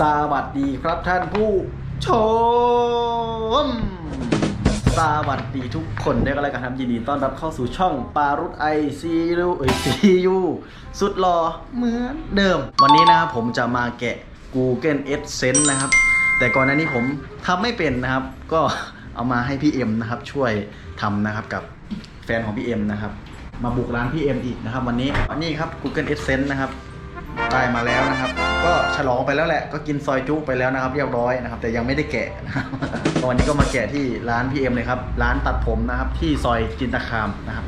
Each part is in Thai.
สวัสดีครับท่านผู้ชม สวัสดีทุกคนด้วยกันเลยกันครับยินดีต้อนรับเข้าสู่ช่องปารุตไอซียูเอ้ยซียูสุดหล่อเหมือนเดิม วันนี้นะครับผมจะมาแกะ Google Adsense นะครับ แต่ก่อนหน้านี้ผมทำไม่เป็นนะครับ ก็เอามาให้พี่เอ็มนะครับ ช่วยทำนะครับกับแฟนของพี่เอ็มนะครับ มาบุกร้านพี่เอ็มอีกนะครับ วันนี้นนี้ครับ Google Adsense นะครับ ได้มาแล้วนะครับ ก็ฉลองไปแล้วแหละ ก็กินซอยจุไปแล้วนะครับ เรียบร้อยนะครับ แต่ยังไม่ได้แกะนะครับก็วันนี้ก็มาแกะที่ร้านพีเอ็มเลยครับ ร้านตัดผมนะครับ ที่ซอยจินตคามนะครับ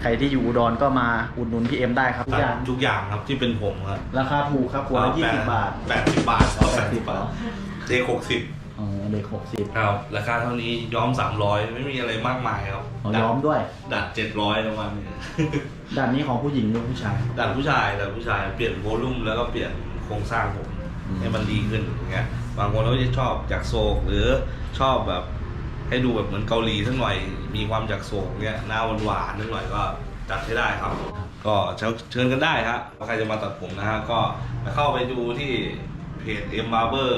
ใครที่อยู่อุดรก็มาอุดหนุนพีเอ็มได้ครับทุกอย่างทุกอย่างครับที่เป็นผมครับ ราคาถูกครับหัวละยี่สิบบาท แปดสิบบาทครับแปแปดดสิสิบบบาท เหรอเจหกสิบอ๋อเด็กหกสิบครับราคาเท่านี้ย้อมสามร้อยไม่มีอะไรมากมายครับอ๋อย้อมด้วย ดัดเจ็ดร้อยประมาณนี้ด้านนี้ของผู้หญิงหรือผู้ชาย ดัดผู้ชายดัดผู้ชายเปลี่ยนโวลุ่มแล้วก็เปลี่ยนโครงสร้างผมอืมให้มันดีขึ้นอย่างเงี้ยบางคนเขาจะชอบจากโศกหรือชอบแบบให้ดูแบบเหมือนเกาหลีสักหน่อย มีความจากโศกเงี้ยหน้าหวานๆนิดหน่อยก็จัดให้ได้ครับ ก็เชิญเชิญกันได้ครับใครจะมาตัดผมนะฮะก็ไปเข้าไปดูที่เพจ M Barber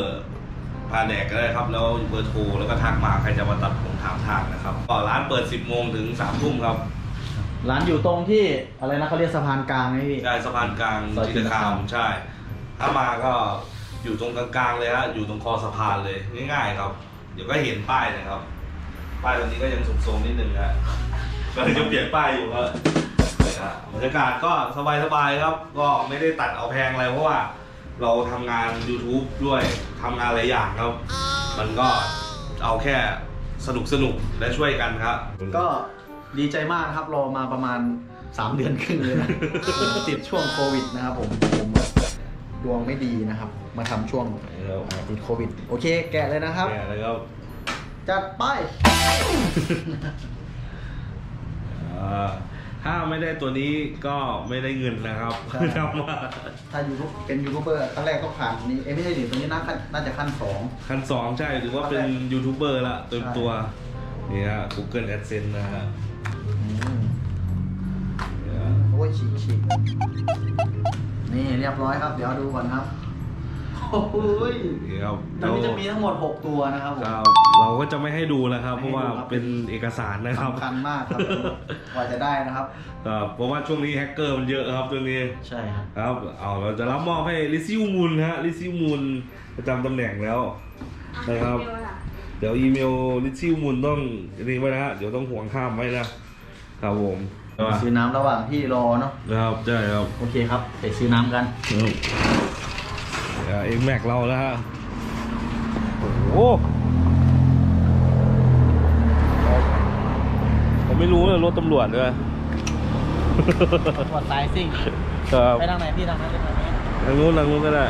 พาแดกก็ได้ครับ แล้วเบอร์โทรแล้วก็ทักมาใครจะมาตัดผมถามทางนะครับก็ร้านเปิด 10โมงถึง3ทุ่มครับร้านอยู่ตรงที่อะไรนะเขาเรียกสะพานกลางไงพี่ ใช่สะพานกลางซอยจิตรคามจิตรคามใช่ ถ้ามาก็อยู่ตรงกลางๆเลยฮะอยู่ตรงคอสะพานเลยง่ายๆครับ เดี๋ยวก็เห็นป้ายนะครับ ป้ายตรงนี้ก็ยังสุมๆนิดนึงฮะก็เลยจะเปลี่ยนป้ายอยู่ครับนี่ฮะบรรยากาศก็สบายๆครับ ก็ไม่ได้ตัดเอาแพงอะไรเพราะว่า เราทำงาน YouTube ด้วยทำงานหลายอย่างครับ มันก็เอาแค่สนุกสนุกๆและช่วยกันครับ ก็ดีใจมากนะครับรอมาประมาณ 3 เดือนครึ่งเลยนะผมติดช่วงโควิดนะครับผมผมดวงไม่ดีนะครับ มาทำช่วงแล้วติดโควิด โอเค แกะเลยนะครับ เนี่ยแล้วก็จัดไป อ่า ถ้าไม่ได้ตัวนี้ก็ไม่ได้เงินนะครับใช่ทำมาถ้ายูทูบเป็นยูทูบเบอร์ขั้นแรกต้องผ่านนี้เอ้ยไม่ใช่ดิตรงนี้น่าขั้นน่าจะขั้นสอง ขั้นสองใช่ถือว่าเป็นยูทูบเบอร์ละเต็มตัวนี่ฮะ Google AdSense นะฮะอืมเนี่ยโอ้ยฉีกฉีกนี่เรียบร้อยครับ เดี๋ยวดูก่อนครับ โอ้ยนี่ครับตอนนี้จะมีทั้งหมด 6 ตัวนะครับผม ครับเราก็จะไม่ให้ดูแล้วครับ เพไม่ราะให้ว่าดูครับ เป็นเอกสารนะครับ สำคัญมากครับกว่าจะได้นะครับ ครับเพราะว่าช่วงนี้แฮกเกอร์มันเยอะครับช่วงนี้ใช่ครับ ครับเอาเราจะรับมอบให้ลิซิวมูลฮะลิซิวมูลประจำตำแหน่งแล้ว นะครับ เดี๋ยวอีเมลลิซิวมูลต้องนี่ไว้นะฮะเดี๋ยวต้องห่วงข้ามไว้นะครับผมซื้อน้ำระหว่างที่รอเนาะนะครับใช่ครับโอเคครับ ไปซื้อน้ำกัน เอ็กแม็กเราแล้วฮะโอ้โหผมไม่รู้เลยรถตำรวจเลยตรวจสายซิ่งครับไปทางไหนพี่ทางนั้นไปทางนี้ทางนู้นทางนู้นก็ได้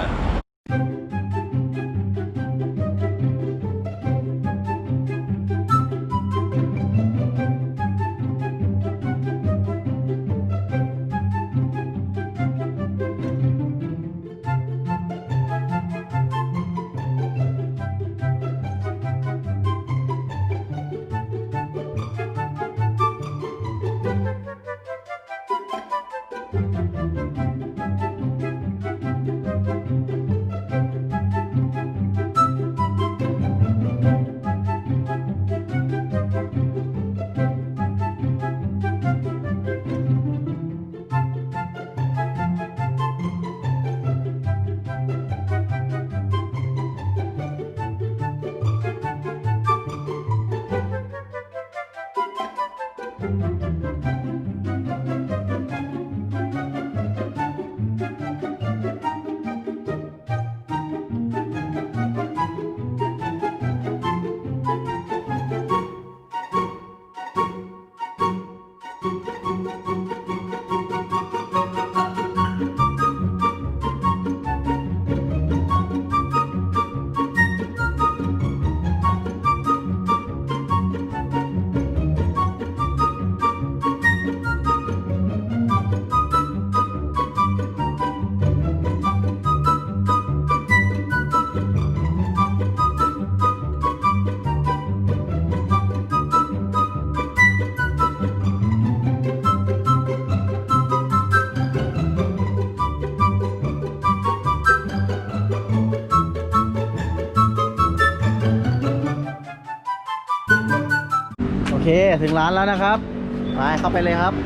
เค ถึงร้านแล้วนะครับ ไปเข้าไปเลยครับ ส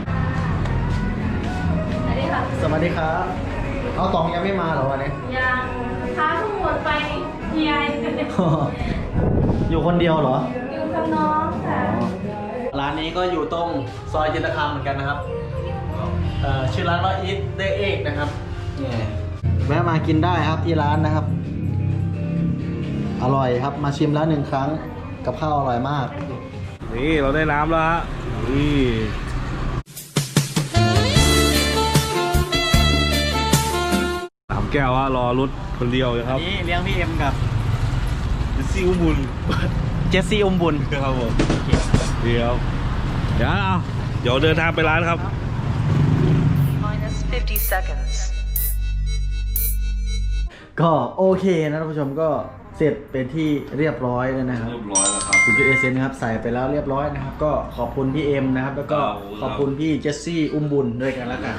วัสดีค่ะสวัสดีครับ เอาตองยังไม่มาเหรอวันนี้ ยังพาทุกคนไปเฮียอยู่คนเดียวเหรอ อยู่กับน้องค่ะร้านนี้ก็อยู่ตรงซอยจินตคามเหมือนกันนะครับเอ่อชื่อร้านว่าอีทเดเอกนะครับนี่แวะมากินได้ครับที่ร้านนะครับ อร่อยครับมาชิมแล้วหนึ่งครั้งกับข้าวอร่อยมาก นี่เราได้น้ำแล้วฮะนี่สามแก้วฮะรอรุดคนเดียวเลยครับนี่เลี้ยงพี่เอ็มกับซิวบุญเจสซี่อมบุญครับผมเดี๋ยวเดี๋ยวเอาเดี๋ยวเดินทางไปร้านครับ Minus 50 seconds. ก็โอเคนะท่านผู้ชมก็ เสร็จเป็นที่เรียบร้อยแล้วนะครับเรียบร้อยแล้วครับคุณจุดเอเซนนะครับใส่ไปแล้วเรียบร้อยนะครับ ก็ขอบคุณพี่เอ็มนะครับ แล้วก็ครับขอบคุณพี่เจสซี่อุ้มบุญด้วยกันแล้วกัน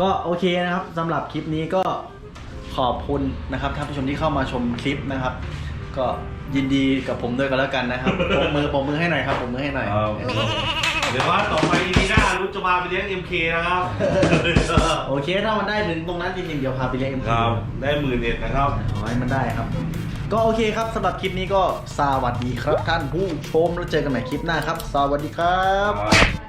ก็โอเคนะครับสำหรับคลิปนี้ก็ขอบคุณนะครับท่านผู้ชมที่เข้ามาชมคลิปนะครับ ก็ยินดีกับผมด้วยกันแล้วกันนะครับปมมือปมมือให้หน่อยครับปมมือให้หน่อยครับ เดี๋ยวว่าต่อไปอีหน้ารุดจะมาไปเลี้ยง MK นะครับ โอเคถ้ามันได้ถึงตรงนั้นจริงๆเดี๋ยวพาไปเลี้ยงเอ็มครับ ได้หมื่นเอ็ดนะครับ ขอให้มันได้ครับ ก็โอเคครับสำหรับคลิปนี้ก็สวัสดีครับท่านผู้ชมแล้วเจอกันใหม่คลิปหน้าครับ สวัสดีครับครับ